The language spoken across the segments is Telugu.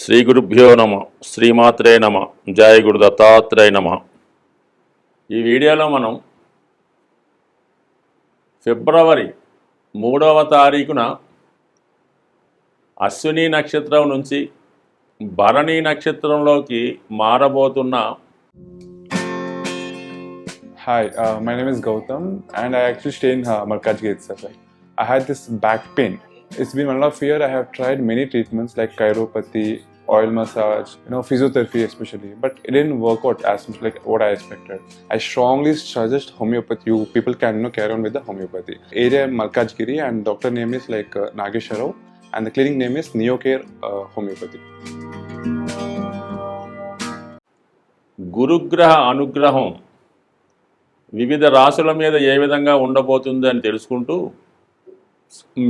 శ్రీ గురుభ్యో నమ శ్రీమాత్రే నమ జయ గురు దత్తాత్రేయ నమ. ఈ వీడియోలో మనం ఫిబ్రవరి మూడవ తారీఖున అశ్విని నక్షత్రం నుంచి భరణి నక్షత్రంలోకి మారబోతున్న hi my name is Gautam and I actually stay in Markaz gate sir I had this back pain it's been one of year I have tried many treatments like chiropathy oil massage, you know, physiotherapy especially, but it didn't work out as much like what I expected. I strongly suggest homeopathy. You people can you know, carry on with the homeopathy. Area Malkajgiri, and doctor name is like uh, Nagesharov, and the clinic name is Neocare uh, Homeopathy. గురుగ్రహ అనుగ్రహం వివిధ రాశుల మీద ఏ విధంగా ఉండబోతుంది అని తెలుసుకుంటూ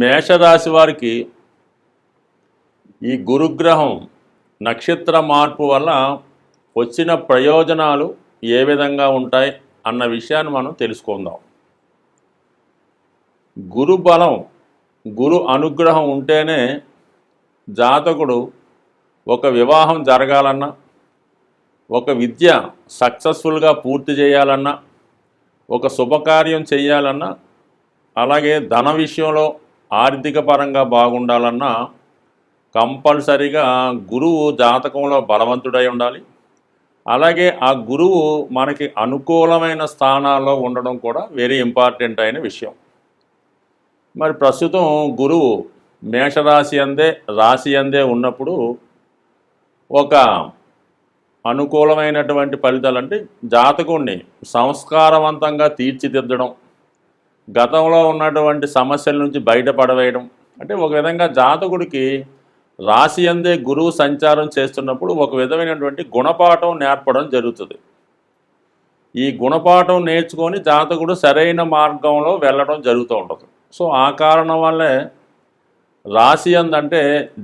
మేషరాశి వారికి ఈ గురుగ్రహం నక్షత్ర మార్పు వల్ల వచ్చిన ప్రయోజనాలు ఏ విధంగా ఉంటాయి అన్న విషయాన్ని మనం తెలుసుకుందాం. గురు బలం గురు అనుగ్రహం ఉంటేనే జాతకుడు ఒక వివాహం జరగాలన్నా ఒక విద్య సక్సెస్ఫుల్గా పూర్తి చేయాలన్నా ఒక శుభకార్యం చేయాలన్నా అలాగే ధన విషయంలో ఆర్థిక పరంగా బాగుండాలన్నా కంపల్సరిగా గురువు జాతకంలో బలవంతుడై ఉండాలి. అలాగే ఆ గురువు మనకి అనుకూలమైన స్థానాల్లో ఉండడం కూడా వెరీ ఇంపార్టెంట్ అయిన విషయం. మరి ప్రస్తుతం గురువు మేషరాశి అందే రాశి అందే ఉన్నప్పుడు ఒక అనుకూలమైనటువంటి ఫలితాలు అంటే జాతకుణ్ణి సంస్కారవంతంగా తీర్చిదిద్దడం గతంలో ఉన్నటువంటి సమస్యల నుంచి బయటపడవేయడం. అంటే ఒక విధంగా జాతకుడికి రాశి అందే గురువు సంచారం చేస్తున్నప్పుడు ఒక విధమైనటువంటి గుణపాఠం నేర్పడం జరుగుతుంది. ఈ గుణపాఠం నేర్చుకొని జాతకుడు సరైన మార్గంలో వెళ్ళడం జరుగుతూ ఉంటుంది. సో ఆ కారణం వల్లే రాశి అందంటే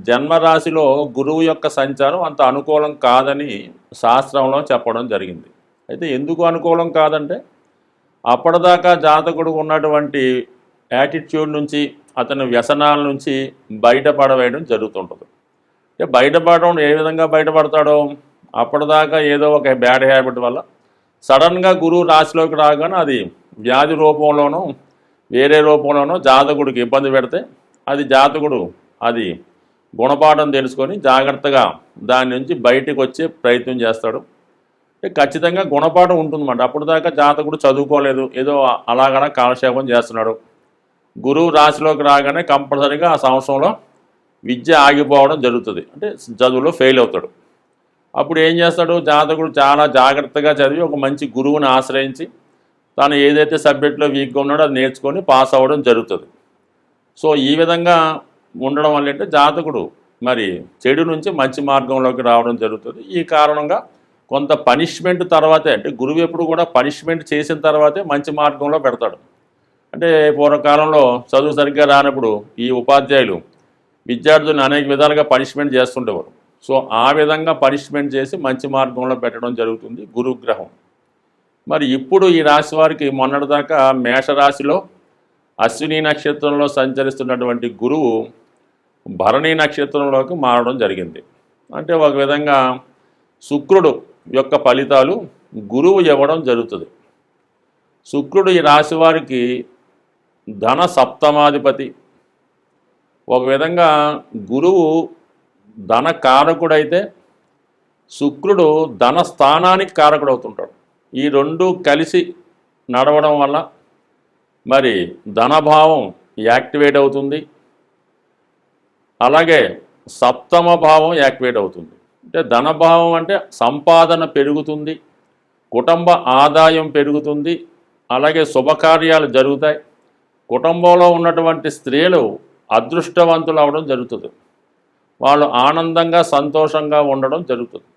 జన్మరాశిలో గురువు యొక్క సంచారం అంత అనుకూలం కాదని శాస్త్రంలో చెప్పడం జరిగింది. అయితే ఎందుకు అనుకూలం కాదంటే అప్పటిదాకా జాతకుడు ఉన్నటువంటి యాటిట్యూడ్ నుంచి అతని వ్యసనాల నుంచి బయటపడవేయడం జరుగుతుంటుంది. అంటే బయటపడడం ఏ విధంగా బయటపడతాడో అప్పటిదాకా ఏదో ఒక బ్యాడ్ హ్యాబిట్ వల్ల సడన్గా గురువు రాశిలోకి రాగానే అది వ్యాధి రూపంలోనూ వేరే రూపంలోనూ జాతకుడికి ఇబ్బంది పెడితే అది జాతకుడు అది గుణపాఠం తెలుసుకొని జాగ్రత్తగా దాని నుంచి బయటకు వచ్చే ప్రయత్నం చేస్తాడు. అంటే ఖచ్చితంగా గుణపాఠం ఉంటుందన్నమాట. అప్పుడు దాకా జాతకుడు చదువుకోలేదు. ఏదో అలాగలా కాలక్షేపం చేస్తున్నాడు. గురువు రాశిలోకి రాగానే కంపల్సరీగా ఆ సంవత్సరంలో విద్య ఆగిపోవడం జరుగుతుంది. అంటే చదువులో ఫెయిల్ అవుతాడు. అప్పుడు ఏం చేస్తాడు? జాతకుడు చాలా జాగ్రత్తగా చదివి ఒక మంచి గురువుని ఆశ్రయించి తాను ఏదైతే సబ్జెక్ట్లో వీక్గా ఉన్నాడో అది నేర్చుకొని పాస్ అవ్వడం జరుగుతుంది. సో ఈ విధంగా ఉండడం వల్ల అంటే జాతకుడు మరి చెడు నుంచి మంచి మార్గంలోకి రావడం జరుగుతుంది. ఈ కారణంగా కొంత పనిష్మెంట్ తర్వాతే అంటే గురువు ఎప్పుడు కూడా పనిష్మెంట్ చేసిన తర్వాతే మంచి మార్గంలో పెడతాడు. అంటే పూర్వకాలంలో చదువు సరిగ్గా రానప్పుడు ఈ ఉపాధ్యాయులు విద్యార్థులను అనేక విధాలుగా పనిష్మెంట్ చేస్తుండేవారు. సో ఆ విధంగా పనిష్మెంట్ చేసి మంచి మార్గంలో పెట్టడం జరుగుతుంది గురుగ్రహం. మరి ఇప్పుడు ఈ రాశి వారికి మొన్నటిదాకా మేషరాశిలో అశ్విని నక్షత్రంలో సంచరిస్తున్నటువంటి గురువు భరణి నక్షత్రంలోకి మారడం జరిగింది. అంటే ఒక విధంగా శుక్రుడు యొక్క ఫలితాలు గురువు ఇవ్వడం జరుగుతుంది. శుక్రుడు ఈ రాశి వారికి ధన సప్తమాధిపతి. ఒక విధంగా గురువు ధన కారకుడైతే శుక్రుడు ధన స్థానానికి కారకుడు అవుతుంటాడు ఈ రెండు కలిసి నడవడం వల్ల మరి ధనభావం యాక్టివేట్ అవుతుంది. అలాగే సప్తమ భావం యాక్టివేట్ అవుతుంది. అంటే ధనభావం అంటే సంపాదన పెరుగుతుంది కుటుంబ ఆదాయం పెరుగుతుంది అలాగే శుభకార్యాలు జరుగుతాయి. కుటుంబంలో ఉన్నటువంటి స్త్రీలు అదృష్టవంతులు అవడం జరుగుతుంది. వాళ్ళు ఆనందంగా సంతోషంగా ఉండడం జరుగుతుంది.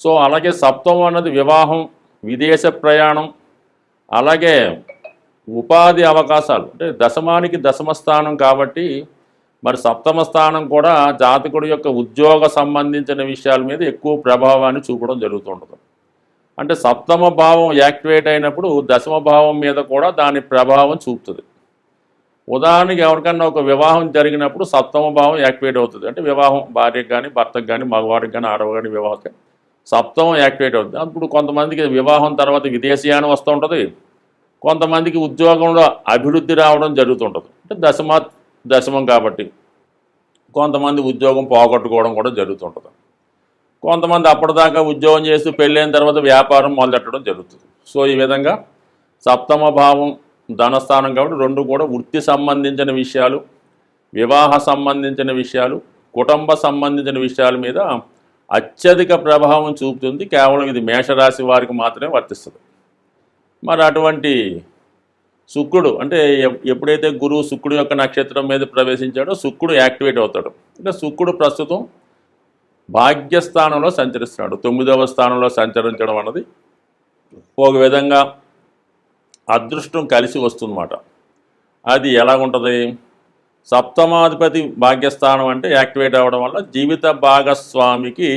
సో అలాగే సప్తమం అన్నది వివాహం విదేశ ప్రయాణం అలాగే ఉపాధి అవకాశాలు. అంటే దశమానికి దశమ స్థానం కాబట్టి మరి సప్తమ స్థానం కూడా జాతకుడి యొక్క ఉద్యోగ సంబంధించిన విషయాల మీద ఎక్కువ ప్రభావాన్ని చూపడం జరుగుతుంటుంది. అంటే సప్తమ భావం యాక్టివేట్ అయినప్పుడు దశమ భావం మీద కూడా దాని ప్రభావం చూపుతుంది. ఉదాహరణకి ఎవరికన్నా ఒక వివాహం జరిగినప్పుడు సప్తమ భావం యాక్టివేట్ అవుతుంది. అంటే వివాహం భార్యకు కానీ భర్తకు కానీ మగవాడికి కానీ ఆడవాడికి వివాహం సప్తమం యాక్టివేట్ అవుతుంది. అప్పుడు కొంతమందికి వివాహం తర్వాత విదేశీయానం వస్తూ ఉంటుంది. కొంతమందికి ఉద్యోగంలో అభివృద్ధి రావడం జరుగుతుంటుంది. అంటే దశమ దశమం కాబట్టి కొంతమంది ఉద్యోగం పోగొట్టుకోవడం కూడా జరుగుతుంటుంది. కొంతమంది అప్పటిదాకా ఉద్యోగం చేస్తూ పెళ్ళైన తర్వాత వ్యాపారం మొదలెట్టడం జరుగుతుంది. సో ఈ విధంగా సప్తమ భావం ధనస్థానం కాబట్టి రెండు కూడా వృత్తి సంబంధించిన విషయాలు వివాహ సంబంధించిన విషయాలు కుటుంబ సంబంధించిన విషయాల మీద అత్యధిక ప్రభావం చూపుతుంది. కేవలం ఇది మేషరాశి వారికి మాత్రమే వర్తిస్తుంది. మరి అటువంటి శుక్రుడు అంటే ఎప్పుడైతే గురువు శుక్రుడు యొక్క నక్షత్రం మీద ప్రవేశించాడో శుక్రుడు యాక్టివేట్ అవుతాడు. అంటే శుక్రుడు ప్రస్తుతం భాగ్యస్థానంలో సంచరిస్తున్నాడు. తొమ్మిదవ స్థానంలో సంచరించడం అన్నది ఒక విధంగా అదృష్టం కలిసి వస్తుందన్నమాట. అది ఎలాగుంటుంది? సప్తమాధిపతి భాగ్యస్థానం అంటే యాక్టివేట్ అవ్వడం వల్ల జీవిత భాగస్వామికి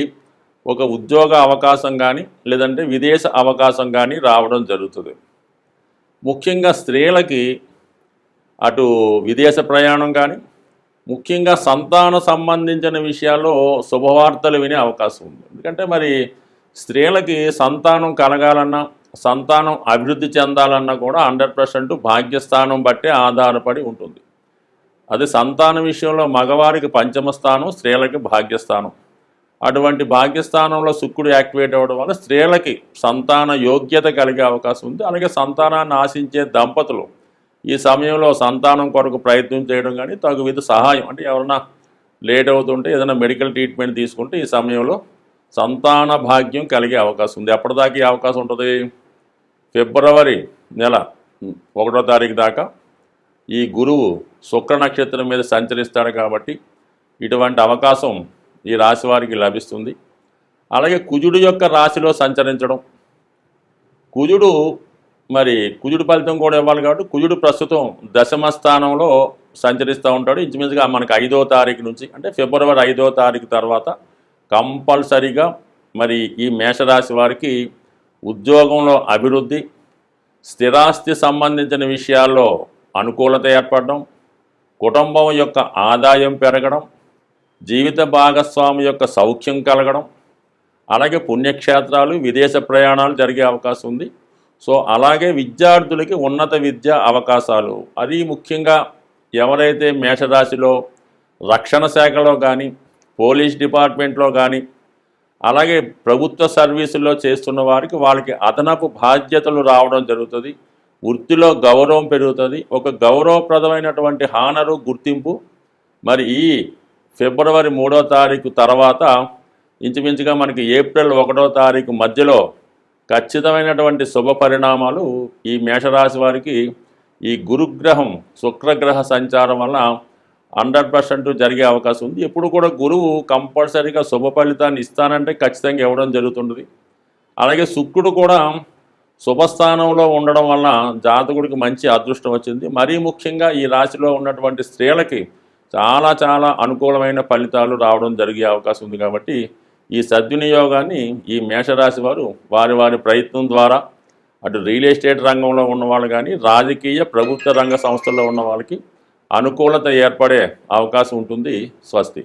ఒక ఉద్యోగ అవకాశం కానీ లేదంటే విదేశ అవకాశం కానీ రావడం జరుగుతుంది. ముఖ్యంగా స్త్రీలకి అటు విదేశ ప్రయాణం కానీ ముఖ్యంగా సంతాన సంబంధించిన విషయాల్లో శుభవార్తలు వినే అవకాశం ఉంది. ఎందుకంటే మరి స్త్రీలకి సంతానం కలగాలన్నా సంతానం అభివృద్ధి చెందాలన్నా కూడా హండ్రెడ్ పర్సెంట్ భాగ్యస్థానం బట్టే ఆధారపడి ఉంటుంది. అది సంతాన విషయంలో మగవారికి పంచమ స్థానం స్త్రీలకి భాగ్యస్థానం. అటువంటి భాగ్యస్థానంలో శుక్రుడు యాక్టివేట్ అవ్వడం వల్ల స్త్రీలకి సంతాన యోగ్యత కలిగే అవకాశం ఉంది. అలాగే సంతానాన్ని ఆశించే దంపతులు ఈ సమయంలో సంతానం కొరకు ప్రయత్నం చేయడం కానీ తగు విధ సహాయం అంటే ఎవరన్నా లేట్ అవుతుంటే ఏదైనా మెడికల్ ట్రీట్మెంట్ తీసుకుంటే ఈ సమయంలో సంతాన భాగ్యం కలిగే అవకాశం ఉంది. ఎప్పటిదాకా ఈ అవకాశం ఉంటుంది. ఫిబ్రవరి నెల ఒకటో తారీఖు దాకా ఈ గురువు శుక్ర నక్షత్రం మీద సంచరిస్తాడు కాబట్టి ఇటువంటి అవకాశం ఈ రాశి వారికి లభిస్తుంది. అలాగే కుజుడు యొక్క రాశిలో సంచరించడం. కుజుడు మరి కుజుడు ఫలితం కూడా ఇవ్వాలి కాబట్టి కుజుడు ప్రస్తుతం దశమ స్థానంలో సంచరిస్తూ ఉంటాడు. ఇంచుమించుగా మనకు ఐదో తారీఖు నుంచి అంటే ఫిబ్రవరి ఐదో తారీఖు తర్వాత కంపల్సరీగా మరి ఈ మేషరాశి వారికి ఉద్యోగంలో అభివృద్ధి స్థిరాస్తి సంబంధించిన విషయాల్లో అనుకూలత ఏర్పడడం కుటుంబం యొక్క ఆదాయం పెరగడం జీవిత భాగస్వామి యొక్క సౌఖ్యం కలగడం అలాగే పుణ్యక్షేత్రాలు విదేశ ప్రయాణాలు జరిగే అవకాశం ఉంది. సో అలాగే విద్యార్థులకి ఉన్నత విద్య అవకాశాలు. అది ముఖ్యంగా ఎవరైతే మేషరాశిలో రక్షణ శాఖలో కానీ పోలీస్ డిపార్ట్మెంట్లో కానీ అలాగే ప్రభుత్వ సర్వీసుల్లో చేస్తున్న వారికి వాళ్ళకి అదనపు బాధ్యతలు రావడం జరుగుతుంది. వృత్తిలో గౌరవం పెరుగుతుంది. ఒక గౌరవప్రదమైనటువంటి హానరు గుర్తింపు. మరి ఈ ఫిబ్రవరి మూడో తారీఖు తర్వాత ఇంచుమించుగా మనకి ఏప్రిల్ ఒకటో తారీఖు మధ్యలో ఖచ్చితమైనటువంటి శుభ పరిణామాలు ఈ మేషరాశి వారికి ఈ గురుగ్రహం శుక్రగ్రహ సంచారం వల్ల హండ్రెడ్ పర్సెంట్ జరిగే అవకాశం ఉంది. ఎప్పుడు కూడా గురువు కంపల్సరీగా శుభ ఫలితాన్ని ఇస్తానంటే ఖచ్చితంగా ఇవ్వడం జరుగుతుంటుంది. అలాగే శుక్రుడు కూడా శుభస్థానంలో ఉండడం వల్ల జాతకుడికి మంచి అదృష్టం వచ్చింది. మరీ ముఖ్యంగా ఈ రాశిలో ఉన్నటువంటి స్త్రీలకి చాలా చాలా అనుకూలమైన ఫలితాలు రావడం జరిగే అవకాశం ఉంది కాబట్టి ఈ సద్వినియోగాన్ని ఈ మేషరాశి వారు వారి వారి ప్రయత్నం ద్వారా అటు రియల్ ఎస్టేట్ రంగంలో ఉన్నవాళ్ళు కానీ రాజకీయ ప్రభుత్వ రంగ సంస్థల్లో ఉన్న వాళ్ళకి అనుకూలత ఏర్పడే అవకాశం ఉంటుంది స్వస్తి.